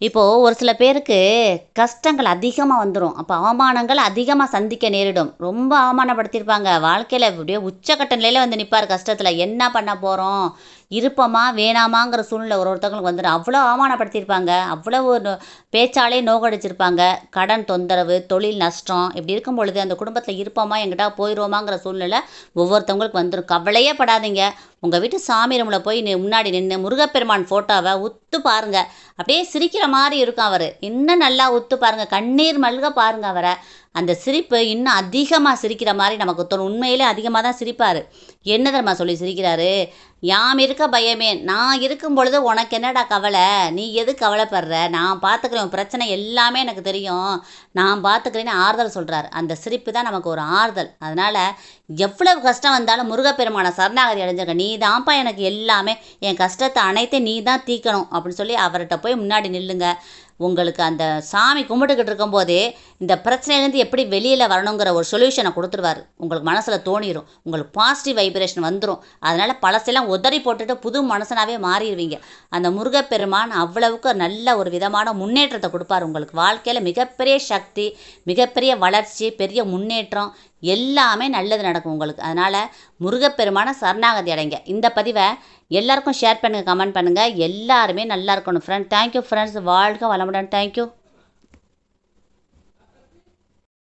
இப்போது ஒரு சில பேருக்கு கஷ்டங்கள் அதிகமாக வந்துடும் அப்போ அவமானங்கள் அதிகமாக சந்திக்க நேரிடும். ரொம்ப அவமானப்படுத்தியிருப்பாங்க. வாழ்க்கையில் இப்படியே உச்சக்கட்ட நிலையில் வந்து நிற்பார் கஷ்டத்தில். என்ன பண்ண போகிறோம் இருப்போமா வேணாமாங்கிற சூழ்நிலை ஒரு ஒருத்தவங்களுக்கு வந்துடும் அவ்வளோ அவமானப்படுத்தியிருப்பாங்க. அவ்வளோ ஒரு பேச்சாலே நோகடிச்சிருப்பாங்க கடன் தொந்தரவு தொழில் நஷ்டம் இப்படி இருக்கும் பொழுது அந்த குடும்பத்தில் இருப்போமா எங்கிட்ட போயிடுவோமாங்கிற சூழ்நிலை ஒவ்வொருத்தவங்களுக்கு வந்துடும் கவலையே படாதீங்க. உங்கள் வீட்டு சாமி ரூமில் போய் முன்னாடி நின்று முருகப்பெருமான் ஃபோட்டோவை உத்து பாருங்கள் அப்படியே சிரிக்கிற மாதிரி இருக்கும் அவர். இன்னும் நல்லா உத்து பாருங்கள் கண்ணீர் மல்க பாருங்க அவரை. அந்த சிரிப்பு இன்னும் அதிகமாக சிரிக்கிற மாதிரி நமக்கு தோணும். உண்மையிலே அதிகமாக தான் சிரிப்பார். என்ன தெரியுமா சொல்லி சிரிக்கிறாரு? யாம் இருக்க பயமே. நான் இருக்கும் பொழுது உனக்கு என்னடா கவலை? நீ எது கவலைப்படுற? நான் பார்த்துக்கிறேன் உன் பிரச்சனை எல்லாமே எனக்கு தெரியும். நான் பார்த்துக்கிறேன்னு ஆறுதல் சொல்கிறார் அந்த சிரிப்பு தான் நமக்கு ஒரு ஆறுதல். அதனால் எவ்வளவு கஷ்டம் வந்தாலும் முருகப்பெருமான சரணாகதி அடைஞ்சிருக்க. நீ தான்ப்பா எனக்கு எல்லாமே. என் கஷ்டத்தை அனைத்தையும் நீ தான் தீக்கணும் அப்படின்னு சொல்லி அவர்கிட்ட போய் முன்னாடி நில்லுங்க. உங்களுக்கு அந்த சாமி கும்பிட்டுக்கிட்டு இருக்கும்போதே இந்த பிரச்சனையிலேருந்து எப்படி வெளியில் வரணுங்கிற ஒரு சொல்யூஷனை கொடுத்துருவாரு. உங்களுக்கு மனசில் தோணிடும் உங்களுக்கு பாசிட்டிவ் வைப்ரேஷன் வந்துடும் அதனால் பழசெல்லாம் உதறி போட்டுட்டு புது மனசனாகவே மாறிடுவீங்க. அந்த முருகப்பெருமான் அவ்வளவுக்கு நல்ல ஒரு விதமான முன்னேற்றத்தை கொடுப்பார். உங்களுக்கு வாழ்க்கையில் மிகப்பெரிய சக்தி மிகப்பெரிய வளர்ச்சி பெரிய முன்னேற்றம் எல்லாமே நல்லது நடக்கும் உங்களுக்கு. அதனால் முருகப்பெருமான சரணாகதி அடைங்க. இந்த பதிவை எல்லாருக்கும் ஷேர் பண்ணுங்கள் கமெண்ட் பண்ணுங்கள் எல்லாருமே நல்லா இருக்கணும். ஃப்ரெண்ட் தேங்க்யூ ஃப்ரெண்ட்ஸ் வாழ்க வளமுடன். தேங்க்யூ